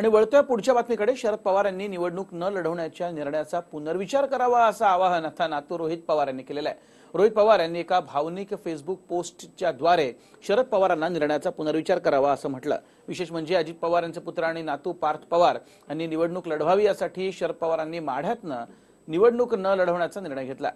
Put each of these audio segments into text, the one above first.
आणि वळतोय पुढच्या बातमीकडे शरद पवार यांनी निवडणूक न लढवण्याच्या निर्णयाचा पुनर्विचार करावा असं आवाहन आता नातू रोहित पवार यांनी केलेलं आहे. रोहित पवार यांनी एका भावनिक फेसबुक पोस्टच्या द्वारे शरद पवारांना निर्णयाचा पुनर्विचार करावा असं म्हटलं. विशेष म्हणजे अजित पवार यांचे पुत्र आणि नातू पार्थ पवार यांनी निवडणूक लढवावी यासाठी शरद पवारांनी माढ्यातनं निवडणूक न लढवण्याचा निर्णय घेतला.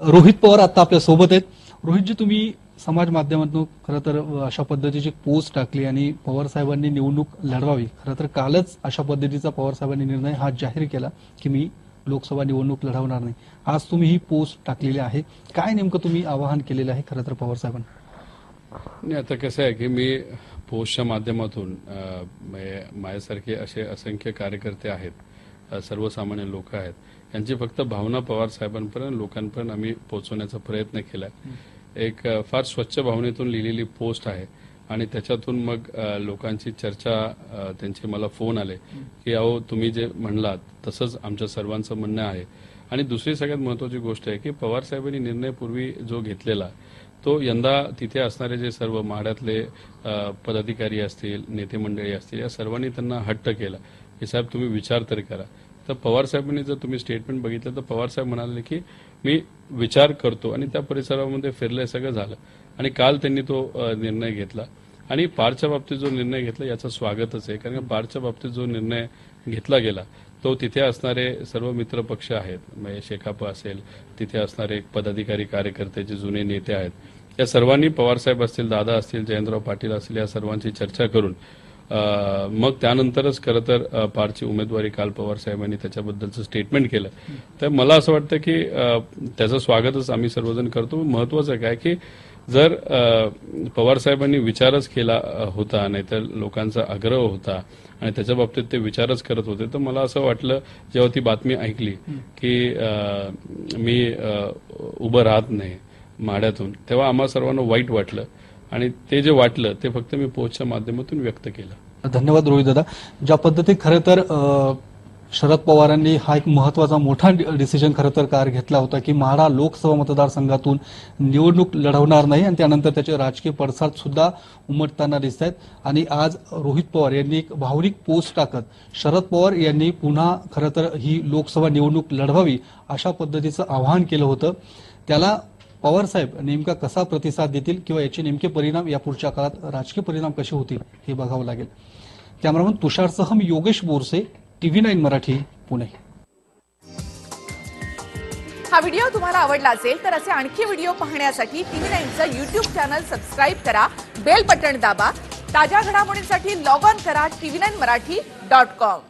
रोहित पवार आता आपल्यासोबत आहेत. रोहितजी तुम्ही समाज माध्यमातून खरं तर अशा पद्धतीची पोस्ट टाकली आणि पवार साहेबांनी निवडणूक लढवावी. खरं तर कालच अशा पद्धतीचा पवार साहेबांनी निर्णय हा जाहीर केला की मी लोकसभा निवडणूक लढवणार नाही. आज तुम्ही ही पोस्ट टाकलेली आहे. काय नेमकं तुम्ही आवाहन केलेलं आहे खरं तर पवार साहेबांना? नाही आता कसं आहे की मी पोस्टच्या माध्यमातून माझ्यासारखे असे असंख्य कार्यकर्ते आहेत. सर्वसामान्य लोक आहेत. यांची फक्त भावना पवार साहेबांपर्यंत लोकांपर्यंत आम्ही पोहोचवण्याचा प्रयत्न केला एक फार स्वच्छ भावनेतून लिहिलेली पोस्ट आहे आणि त्याच्यातून मग लोकांची चर्चा त्यांचे मला फोन आले की अहो तुम्ही जे म्हणलात तसंच आमच्या सर्वांचं म्हणणं आहे. आणि दुसरी सगळ्यात महत्वाची गोष्ट आहे की पवार साहेबांनी निर्णय पूर्वी जो घेतलेला तो यंदा तिथे असणारे जे सर्व माढ्यातले अ, पदाधिकारी असतील नेते मंडळी असतील या सर्वांनी त्यांना हट्ट केला. की साहेब तुम्ही विचार तरी करा. तर पवार साहेबांनी जर तुम्ही स्टेटमेंट बघितलं तर पवार साहेब म्हणाले की मी विचार करतो. आणि त्या परिसरामध्ये फिरलंय सगळं झालं. आणि काल त्यांनी तो निर्णय घेतला. आणि पारच्या बाबतीत जो निर्णय घेतला याचं स्वागतच आहे. कारण का पारच्या बाबतीत जो निर्णय घेतला गेला तो तिथे असणारे सर्व मित्र पक्ष आहेत. म्हणजे शेकाप असेल तिथे असणारे पदाधिकारी कार्यकर्ते जे जुने नेते आहेत. या सर्वांनी पवारसाहेब असतील दादा असतील जयंतराव पाटील असतील या सर्वांची चर्चा करून मग त्यानंतरच खरं तर पारची उमेदवारी काल पवार साहेबांनी त्याच्याबद्दलचं स्टेटमेंट केलं. तर मला असं वाटतं की त्याचं स्वागतच आम्ही सर्वजण करतो. महत्वाचं काय की जर पवार साहेबांनी विचारच केला होता नाहीतर लोकांचा आग्रह होता आणि त्याच्या बाबतीत ते विचारच करत होते तर मला असं वाटलं जेव्हा ती बातमी ऐकली की मी उभं राहत नाही माड्यातून तेव्हा आम्हा सर्वांना वाईट वाटलं. आणि ते जे वाटलं ते फक्त मी पोस्टच्या माध्यमातून व्यक्त केलं. धन्यवाद रोहित दादा. ज्या पद्धतीत खरं तर शरद पवारांनी हा एक महत्त्वाचा मोठा डिसिजन खरं तर कार घेतला होता की माढा लोकसभा मतदारसंघातून निवडणूक लढवणार नाही आणि त्यानंतर त्याचे राजकीय पडसाद सुद्धा उमटताना दिसत आहेत आणि आज रोहित पवार यांनी एक भावनिक पोस्ट टाकत शरद पवार यांनी पुन्हा खरं तर ही लोकसभा निवडणूक लढवावी अशा पद्धतीचं आवाहन केलं होतं. त्याला पवार साहेब नेमका कसा प्रतिसाद देतील किंवा याचे नेमके परिणाम या पुढच्या काळात राजकीय परिणाम कसे होतील हे बघावं लागेल. कॅमेरामन तुषारसह सहम योगेश बोरसे टीव्ही नाईन मराठी पुणे. हा व्हिडिओ तुम्हाला आवडला असेल तर असे आणखी व्हिडिओ पाहण्यासाठी टीव्ही नाईनचं युट्यूब चॅनल सबस्क्राईब करा बेल बटन दाबा ताज्या घडामोडींसाठी लॉग ऑन करा TV nine Marathi dot com.